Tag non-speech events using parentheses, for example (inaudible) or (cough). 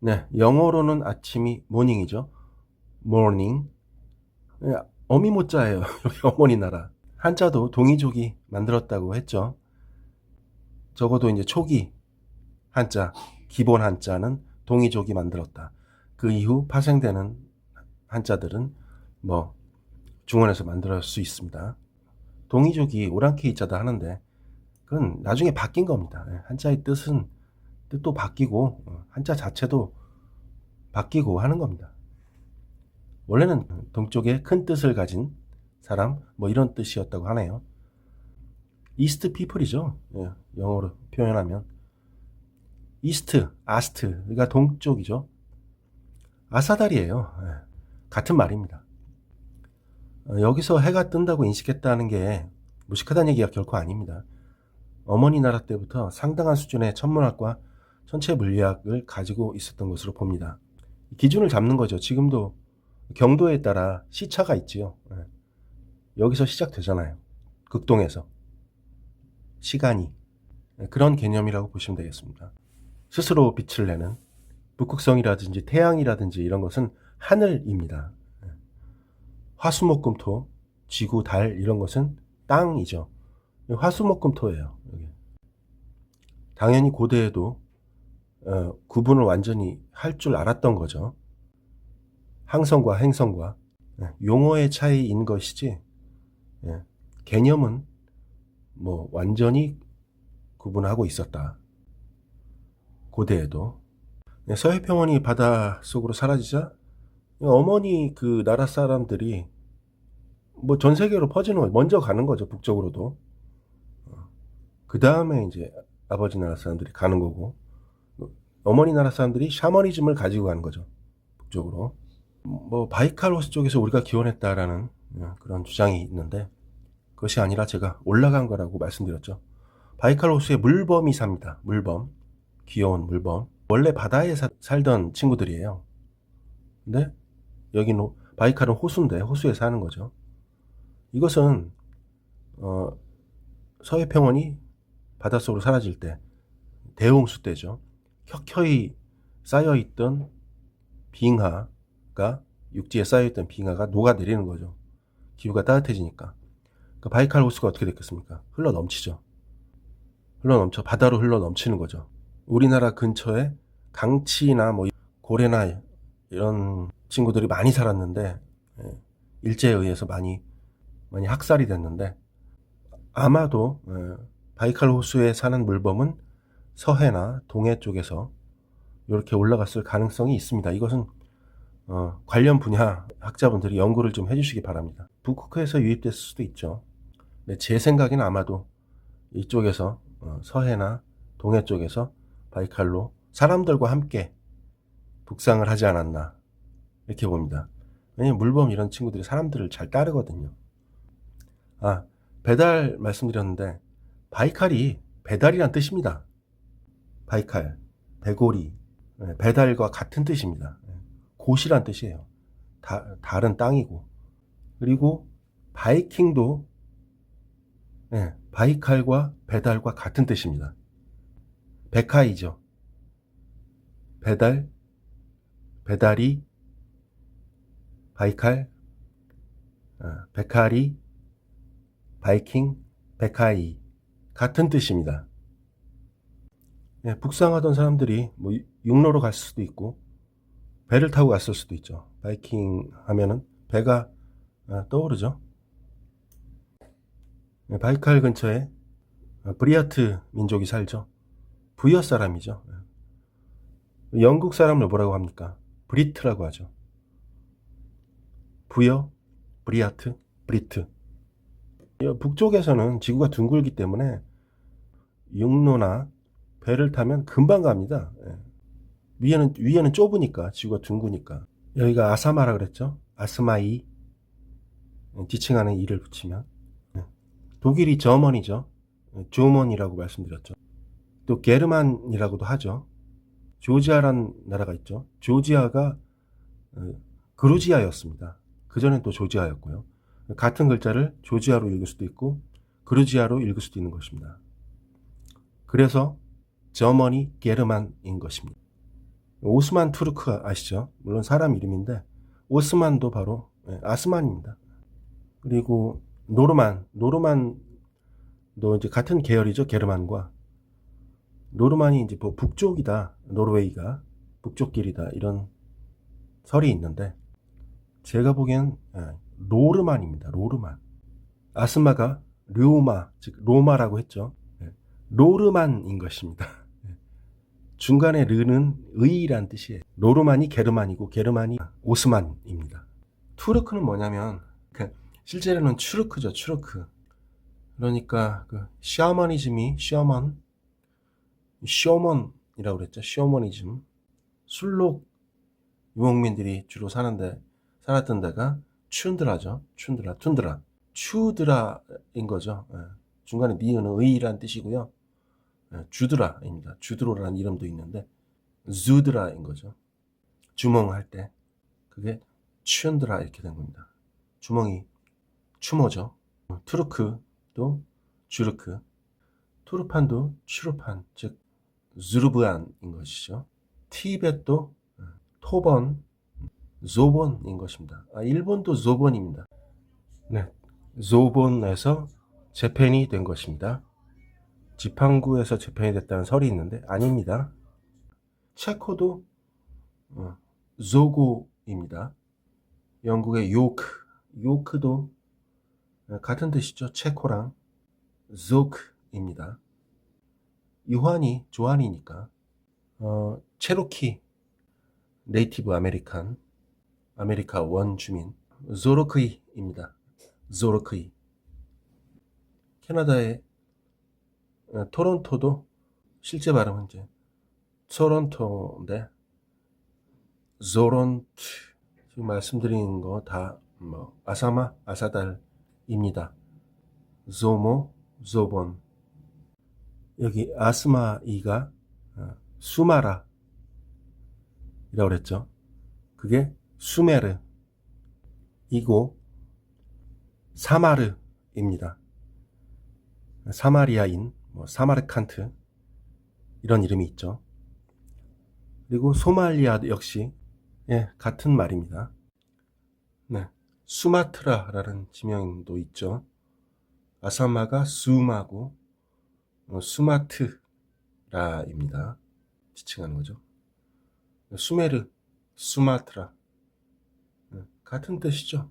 네, 영어로는 아침이 모닝이죠. morning. 네, 어미 모자예요. (laughs) 어머니 나라. 한자도 동이족이 만들었다고 했죠. 적어도 이제 초기 한자, 기본 한자는 동이족이 만들었다. 그 이후 파생되는 한자들은 뭐 중원에서 만들 수 있습니다. 동이족이 오랑캐 이자다 하는데 그건 나중에 바뀐 겁니다. 예, 한자의 뜻은 뜻도 바뀌고 어, 한자 자체도 바뀌고 하는 겁니다. 원래는 동쪽에 큰 뜻을 가진 사람 뭐 이런 뜻이었다고 하네요. 이스트 피플이죠. 예, 영어로 표현하면 이스트, 아스트, 그러니까 동쪽이죠. 아사달이에요. 예, 같은 말입니다. 어, 여기서 해가 뜬다고 인식했다는 게 무식하다는 얘기가 결코 아닙니다. 어머니 나라 때부터 상당한 수준의 천문학과 천체 물리학을 가지고 있었던 것으로 봅니다. 기준을 잡는 거죠. 지금도 경도에 따라 시차가 있지요. 예. 여기서 시작되잖아요. 극동에서. 시간이. 예, 그런 개념이라고 보시면 되겠습니다. 스스로 빛을 내는 북극성이라든지 태양이라든지 이런 것은 하늘입니다. 예. 화수목금토, 지구, 달 이런 것은 땅이죠. 화수목금토예요. 당연히 고대에도 어, 구분을 완전히 할 줄 알았던 거죠. 항성과 행성과. 예, 용어의 차이인 것이지 예, 개념은 뭐 완전히 구분하고 있었다. 고대에도. 예, 서해평원이 바다 속으로 사라지자 어머니 그 나라 사람들이 뭐 전 세계로 퍼지는 거 먼저 가는 거죠 북쪽으로도. 그 다음에 이제 아버지 나라 사람들이 가는 거고 어머니 나라 사람들이 샤머니즘을 가지고 가는 거죠 북쪽으로 뭐 바이칼 호수 쪽에서 우리가 기원했다라는 어, 그런 주장이 있는데 그것이 아니라 제가 올라간 거라고 말씀드렸죠. 바이칼 호수에 물범이 삽니다. 물범. 귀여운 물범. 원래 바다에 사- 살던 친구들이에요. 근데 여기는 바이칼은 호수인데 호수에 사는 거죠. 이것은 어, 서해평원이 바닷속으로 사라질 때 대홍수 때죠. 켜켜이 쌓여있던 빙하가 육지에 쌓여있던 빙하가 녹아내리는 거죠. 기후가 따뜻해지니까. 그 바이칼 호수가 어떻게 됐겠습니까? 흘러 넘치죠. 흘러 넘쳐 바다로 흘러 넘치는 거죠. 우리나라 근처에 강치나 뭐 고래나 이런 친구들이 많이 살았는데 예, 일제에 의해서 많이 많이 학살이 됐는데 아마도 예, 바이칼 호수에 사는 물범은 서해나 동해 쪽에서 이렇게 올라갔을 가능성이 있습니다. 이것은 어, 관련 분야 학자분들이 연구를 좀 해주시기 바랍니다. 북극해에서 유입됐을 수도 있죠. 제 생각에는 아마도 이쪽에서 어, 서해나 동해 쪽에서 바이칼로 사람들과 함께 북상을 하지 않았나 이렇게 봅니다. 왜냐면 물범 이런 친구들이 사람들을 잘 따르거든요. 아 배달 말씀드렸는데 바이칼이 배달이란 뜻입니다. 바이칼 배고리 네, 배달과 같은 뜻입니다. 네, 곳이란 뜻이에요. 다, 다른 땅이고. 그리고 바이킹도 네, 바이칼과 배달과 같은 뜻입니다. 베카이죠. 배달, 배달이, 바이칼, 어, 베카리, 바이킹, 베카이 같은 뜻입니다. 예, 북상하던 사람들이 뭐 육로로 갔을 수도 있고 배를 타고 갔을 수도 있죠. 바이킹 하면은 배가 아, 떠오르죠. 예, 바이칼 근처에 아, 브리아트 민족이 살죠. 부여 사람이죠. 예. 영국 사람을 뭐라고 합니까? 브리트라고 하죠. 부여, 브리아트, 브리트. 이 북쪽에서는 지구가 둥글기 때문에 육로나 배를 타면 금방 갑니다. 예. 위에는 위에는 좁으니까 지구가 둥그니까 여기가 아사마라 그랬죠. 아스마이 예, 지칭하는 이를 붙이면 예. 독일이 저먼이죠. 예, 조먼이라고 말씀드렸죠. 또 게르만이라고도 하죠. 조지아란 나라가 있죠. 조지아가 어, 그루지아였습니다. 그 전엔 또 조지아였고요. 같은 글자를 조지아로 읽을 수도 있고 그루지아로 읽을 수도 있는 것입니다. 그래서 저머니 게르만인 것입니다. 오스만 투르크 아시죠? 물론 사람 이름인데 오스만도 바로 예, 아스만입니다. 그리고 노르만, 노르만도 이제 같은 계열이죠. 게르만과 노르만이 이제 뭐 북쪽이다, 노르웨이가 북쪽 길이다 이런 설이 있는데 제가 보기엔 예, 로르만입니다. 로르만. 아스마가 르오마, 즉 로마라고 했죠. 예, 로르만인 것입니다. (laughs) 예. 중간에 르는 의란 뜻이에요. 로르만이 게르만이고 게르만이 오스만입니다. 투르크는 뭐냐면 그 실제로는 추르크죠. 추르크. 그러니까 그 샤머니즘이 샤먼 쇼먼이라고 그랬죠. 쇼머니즘. 술록 유목민들이 주로 사는데 살았던 데가 춘드라죠. 춘드라, 툰드라. 추드라인 거죠. 예. 중간에 니은은 의란 뜻이고요. 예, 주드라입니다. 주드로라는 이름도 있는데 주드라인 거죠. 주몽할 때 그게 춘드라 이렇게 된 겁니다. 주몽이 추모죠. 투르크도 주르크, 투르판도 추르판, 즉 zu르브안인 것이죠. 티벳도 예, 토번, 조본인 것입니다. 아, 일본도 조본입니다. 네, 조본에서 재팬이 된 것입니다. 지팡구에서 재팬이 됐다는 설이 있는데 아닙니다. 체코도 어, 조고입니다. 영국의 요크, 요크도 어, 같은 뜻이죠. 체코랑 조크입니다. 유한이 조한이니까 어, 체로키 네이티브 아메리칸 아메리카 원주민 조르크이입니다. 조르크이 캐나다의 어, 토론토도 실제 발음은 이제 토론토인데 조론트 지금 말씀드린 거 다 뭐 아사마 아사달입니다. 조모 조본 여기 아스마이가 어, 수마라 이라고 그랬죠. 그게 수메르 이고 사마르입니다. 사마리아인 뭐 사마르칸트 이런 이름이 있죠. 그리고 소말리아 역시 예, 같은 말입니다. 네, 수마트라라는 지명도 있죠. 아사마가 수마고 어, 수마트라입니다. 지칭하는 거죠. 수메르, 수마트라 네, 같은 뜻이죠.